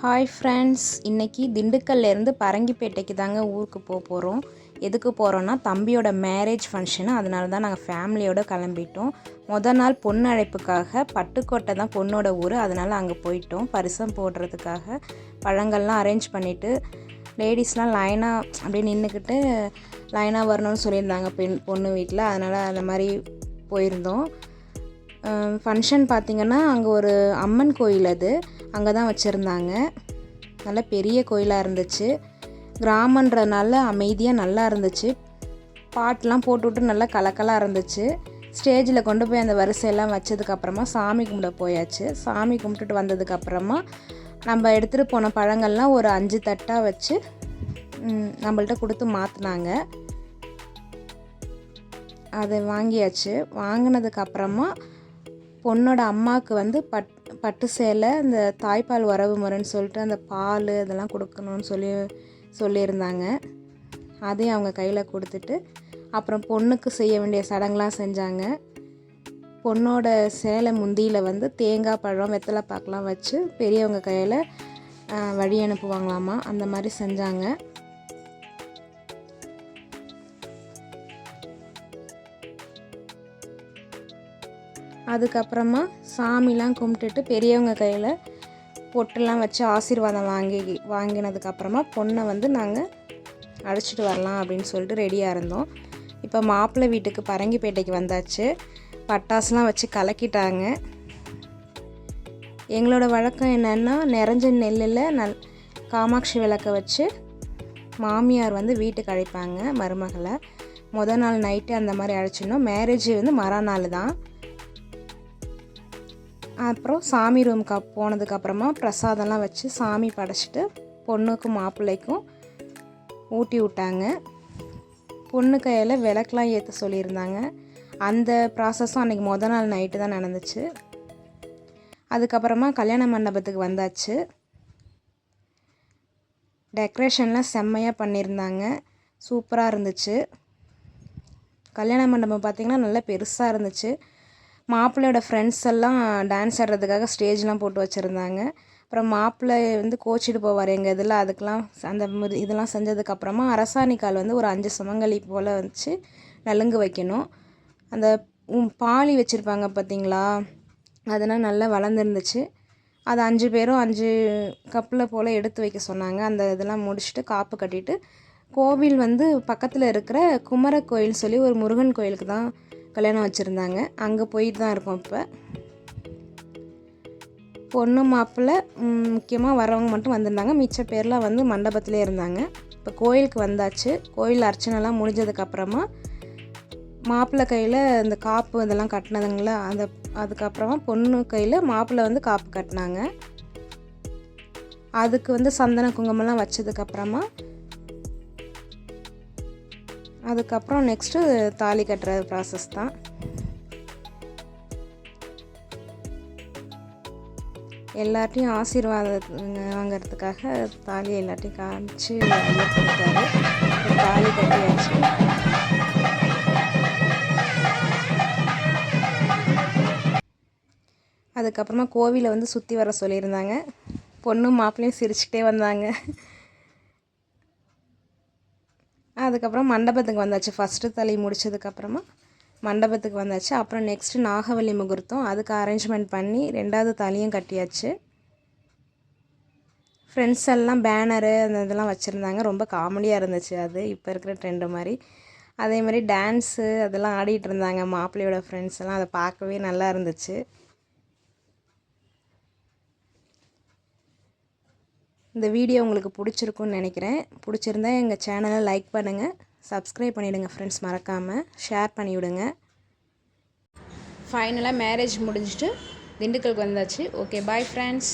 Hi friends இன்றைக்கி திண்டுக்கல்லேருந்து பரங்கிப்பேட்டைக்கு தாங்க ஊருக்கு போக போகிறோம் எதுக்கு போகிறோன்னா தம்பியோட மேரேஜ் ஃபங்க்ஷனு அதனால தான் நாங்கள் ஃபேமிலியோடு கிளம்பிட்டோம். மொதல் நாள் பொண்ணு அழைப்புக்காக பட்டுக்கோட்டை தான் பொண்ணோட ஊர். அதனால் அங்கே போயிட்டோம் பரிசம் போடுறதுக்காக. பழங்கள்லாம் அரேஞ்ச் பண்ணிவிட்டு லேடிஸ்லாம் லைனாக அப்படியே நின்றுக்கிட்டு லைனாக வரணும்னு சொல்லியிருந்தாங்க பெண் பொண்ணு வீட்டில் அதனால் அந்த மாதிரி போயிருந்தோம். ஃபங்க்ஷன் பார்த்திங்கன்னா அங்கே ஒரு அம்மன் கோயில் அது. அங்கே தான் வச்சுருந்தாங்க. நல்ல பெரிய கோயிலாக இருந்துச்சு. கிராமன்றதுனால அமைதியாக நல்லா இருந்துச்சு. பாட்டெலாம் போட்டுவிட்டு நல்லா கலக்கலாக இருந்துச்சு. ஸ்டேஜில் கொண்டு போய் அந்த வரிசையெல்லாம் வச்சதுக்கப்புறமா சாமி கும்பிட போயாச்சு. சாமி கும்பிட்டுட்டு வந்ததுக்கப்புறமா நம்ம எடுத்துகிட்டு போன பழங்கள்லாம் ஒரு அஞ்சு தட்டாக வச்சு நம்மள்கிட்ட கொடுத்து மாற்றினாங்க அதை வாங்கியாச்சு. வாங்கினதுக்கப்புறமா பொண்ணோட அம்மாவுக்கு வந்து பட் பட்டு சேலை இந்த தாய்ப்பால் உறவு முறைன்னு சொல்லிட்டு அந்த பால் இதெல்லாம் கொடுக்கணும்னு சொல்லி சொல்லியிருந்தாங்க. அதையும் அவங்க கையில் கொடுத்துட்டு அப்புறம் பொண்ணுக்கு செய்ய வேண்டிய சடங்கெலாம் செஞ்சாங்க. பொண்ணோட சேலை முந்தியில் வந்து தேங்காய் பழம் வெத்தலை பாக்கெலாம் வச்சு பெரியவங்க கையில் வழி அனுப்புவாங்களாமா அந்த மாதிரி செஞ்சாங்க. அதுக்கப்புறமா சாமிலாம் கும்பிட்டுட்டு பெரியவங்க கையில் பொட்டெல்லாம் வச்சு ஆசீர்வாதம் வாங்கி வாங்கினதுக்கப்புறமா பொண்ணை வந்து நாங்கள் அழைச்சிட்டு வரலாம் அப்படின்னு சொல்லிட்டு ரெடியாக இருந்தோம். இப்போ மாப்பிள்ளை வீட்டுக்கு பரங்கிப்பேட்டைக்கு வந்தாச்சு. பட்டாசுலாம் வச்சு கலக்கிட்டாங்க. எங்களோட வழக்கம் என்னென்னா நிறைஞ்ச நெல்லில் நல் காமாட்சி விளக்கை வச்சு மாமியார் வந்து வீட்டுக்கு அழைப்பாங்க மருமகளை. மொதல் நாள் நைட்டு அந்த மாதிரி அழைச்சிடணும் மேரேஜ் வந்து மறுநாள் தான். அப்புறம் சாமி ரூமுக்கு போனதுக்கப்புறமா பிரசாதம்லாம் வச்சு சாமி படைச்சிட்டு பொண்ணுக்கும் மாப்பிள்ளைக்கும் ஊட்டி விட்டாங்க. பொண்ணு கையில் விளக்கெலாம் ஏற்ற சொல்லியிருந்தாங்க. அந்த ப்ராசஸும் அன்றைக்கி மொதல் நாள் நைட்டு தான் நடந்துச்சு. அதுக்கப்புறமா கல்யாண மண்டபத்துக்கு வந்தாச்சு. டெக்ரேஷன்லாம் செம்மையாக பண்ணியிருந்தாங்க. சூப்பராக இருந்துச்சு. கல்யாண மண்டபம் பார்த்திங்கன்னா நல்லா பெருசாக இருந்துச்சு. மாப்பிள்ளையோட ஃப்ரெண்ட்ஸ் எல்லாம் டான்ஸ் ஆடுறதுக்காக ஸ்டேஜ்லாம் போட்டு வச்சுருந்தாங்க. அப்புறம் மாப்பிள்ளை வந்து கோச்சிட்டு போவார் எங்கள் இதில். அதுக்கெலாம் அந்த இதெல்லாம் செஞ்சதுக்கப்புறமா அரசாணிக்கால் வந்து ஒரு அஞ்சு சுமங்கலி போல் வச்சு நலுங்கு வைக்கணும். அந்த பாலி வச்சுருப்பாங்க பார்த்தீங்களா அதெல்லாம் நல்லா வளர்ந்துருந்துச்சு. அது அஞ்சு பேரும் அஞ்சு கப்பில் போல் எடுத்து வைக்க சொன்னாங்க. அந்த இதெல்லாம் முடிச்சுட்டு காப்பு கட்டிட்டு கோவில் வந்து பக்கத்தில் இருக்கிற குமர கோயில் சொல்லி ஒரு முருகன் கோயிலுக்கு தான் கல்யாணம் வச்சுருந்தாங்க. அங்கே போயிட்டு தான் இருக்கோம் இப்போ. பொண்ணு மாப்பிள்ளை முக்கியமாக வரவங்க மட்டும் வந்திருந்தாங்க. மிச்ச பேர்லாம் வந்து மண்டபத்திலே இருந்தாங்க. இப்போ கோயிலுக்கு வந்தாச்சு. கோயில் அர்ச்சனைலாம் முடிஞ்சதுக்கப்புறமா மாப்பிள்ளை கையில் இந்த காப்பு இதெல்லாம் கட்டினதுங்களா அந்த அதுக்கப்புறமா பொண்ணு கையில் மாப்பிள்ளை வந்து காப்பு கட்டினாங்க. அதுக்கு வந்து சந்தன குங்குமம்லாம் வச்சதுக்கப்புறமா அதுக்கப்புறம் நெக்ஸ்ட்டு தாலி கட்டுற ப்ராசஸ் தான். எல்லாத்தையும் ஆசீர்வாதம் வாங்கிறதுக்காக தாலி எல்லாத்தையும் காமிச்சு கொடுத்தாரு. தாலி கட்டியாச்சு. அதுக்கப்புறமா கோவிலை வந்து சுற்றி வர சொல்லியிருந்தாங்க. பொண்ணும் மாப்பிள்ளையும் சிரிச்சுக்கிட்டே வந்தாங்க. அதுக்கப்புறம் மண்டபத்துக்கு வந்தாச்சு. ஃபஸ்ட்டு தலை முடித்ததுக்கப்புறமா மண்டபத்துக்கு வந்தாச்சு. அப்புறம் நெக்ஸ்ட்டு நாகவல்லி முகூர்த்தம். அதுக்கு அரேஞ்ச்மெண்ட் பண்ணி ரெண்டாவது தலையும் கட்டியாச்சு. ஃப்ரெண்ட்ஸ் எல்லாம் பேனரு அந்த இதெல்லாம் வச்சுருந்தாங்க. ரொம்ப காமெடியாக இருந்துச்சு அது. இப்போ இருக்கிற ட்ரெண்டு மாதிரி. அதே மாதிரி டான்ஸு அதெல்லாம் ஆடிட்டு இருந்தாங்க. மாப்பிள்ளையோட ஃப்ரெண்ட்ஸ் எல்லாம். அதை பார்க்கவே நல்லா இருந்துச்சு. இந்த வீடியோ உங்களுக்கு பிடிச்சிருக்குன்னு நினைக்கிறேன். பிடிச்சிருந்தா எங்கள் சேனலை லைக் பண்ணுங்கள் சப்ஸ்கிரைப் பண்ணிவிடுங்க ஃப்ரெண்ட்ஸ் மறக்காமல் ஷேர் பண்ணிவிடுங்க. ஃபைனலாக மேரேஜ் முடிஞ்சுட்டு திண்டுக்கலுக்கு வந்தாச்சு. Okay bye friends